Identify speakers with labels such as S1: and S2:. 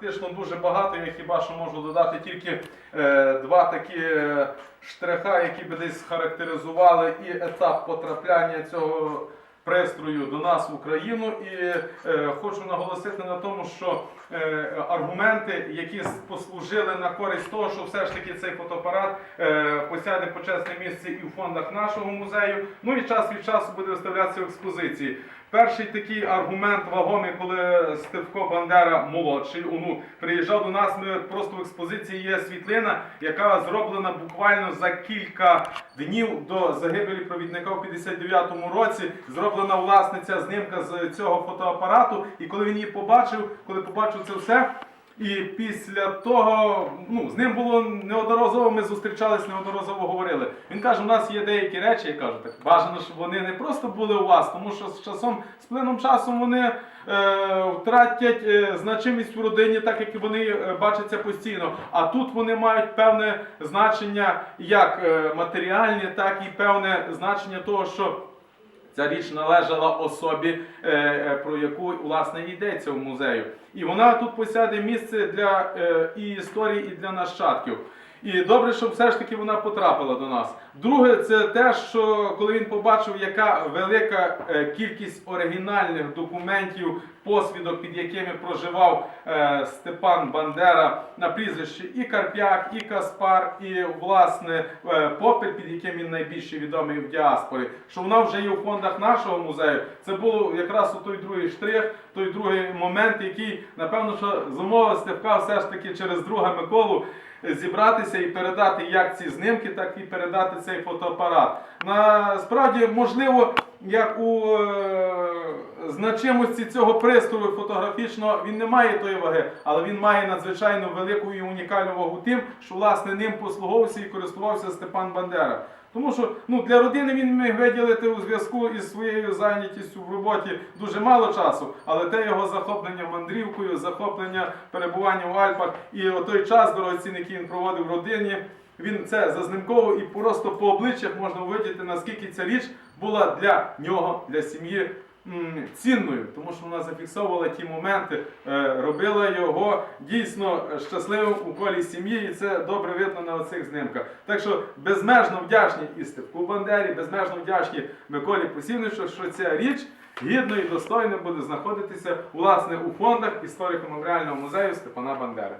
S1: Фактично дуже багато, я хіба що можу додати тільки е, два такі е, штриха, які би десь характеризували і етап потрапляння цього пристрою до нас в Україну. І е, хочу наголосити на тому, що е, аргументи, які послужили на користь того, що все ж таки цей фотоапарат е, посяде почесне місце і в фондах нашого музею. Ну і час від часу буде виставлятися в експозиції. Перший такий аргумент вагомий, коли Стевко Бандера, молодший онук, приїжджав до нас. Ми просто в експозиції є світлина, яка зроблена буквально за кілька днів до загибелі провідника в 59-му році. Зроблена власниця знімка з цього фотоапарату. І коли він її побачив, коли побачив це все. І після того, ну, з ним було неодноразово, ми зустрічались, неодноразово говорили. Він каже, у нас є деякі речі, я кажу, так бажано, щоб вони не просто були у вас, тому що з часом, з плином часу вони е, втратять е, значимість в родині, так як вони е, бачаться постійно. А тут вони мають певне значення як е, матеріальне, так і певне значення того, що Ця річ належала особі, е, е, про яку власне йдеться в музею. І вона тут посяде місце для е, і історії, і для нащадків. І добре, щоб все ж таки вона потрапила до нас. Друге, це те, що коли він побачив, яка велика е, кількість оригінальних документів, посвідок, під якими проживав е, Степан Бандера на прізвищі і Карп'як, і Каспар, і власне е, Попель, під яким він найбільше відомий в діаспорі, що вона вже є у фондах нашого музею. Це було якраз у той другий штрих, той другий момент, який напевно що зумовив Степка все ж таки через друга Миколу зібратися і передати як ці знимки, так і передати цей фотоапарат. Насправді, можливо, як у е, значимості цього пристрою фотографічного він не має тої ваги, але він має надзвичайно велику і унікальну вагу тим, що власне ним послуговувався і користувався Степан Бандера. Тому що ну, для родини він міг виділити у зв'язку із своєю зайнятістю в роботі дуже мало часу, але те його захоплення мандрівкою, захоплення перебування в Альпах і той час дорогоцінний, який він проводив в родині, він це зазнимково і просто по обличчях можна видіти, наскільки ця річ була для нього, для сім'ї цінною, тому що вона зафіксовувала ті моменти, е, робила його дійсно щасливим у колі сім'ї, і це добре видно на оцих знимках. Так що безмежно вдячні і Степку Бандері, безмежно вдячні Миколі Посівничу, що ця річ гідно і достойно буде знаходитися власне у фондах історико-меморіального музею Степана Бандери.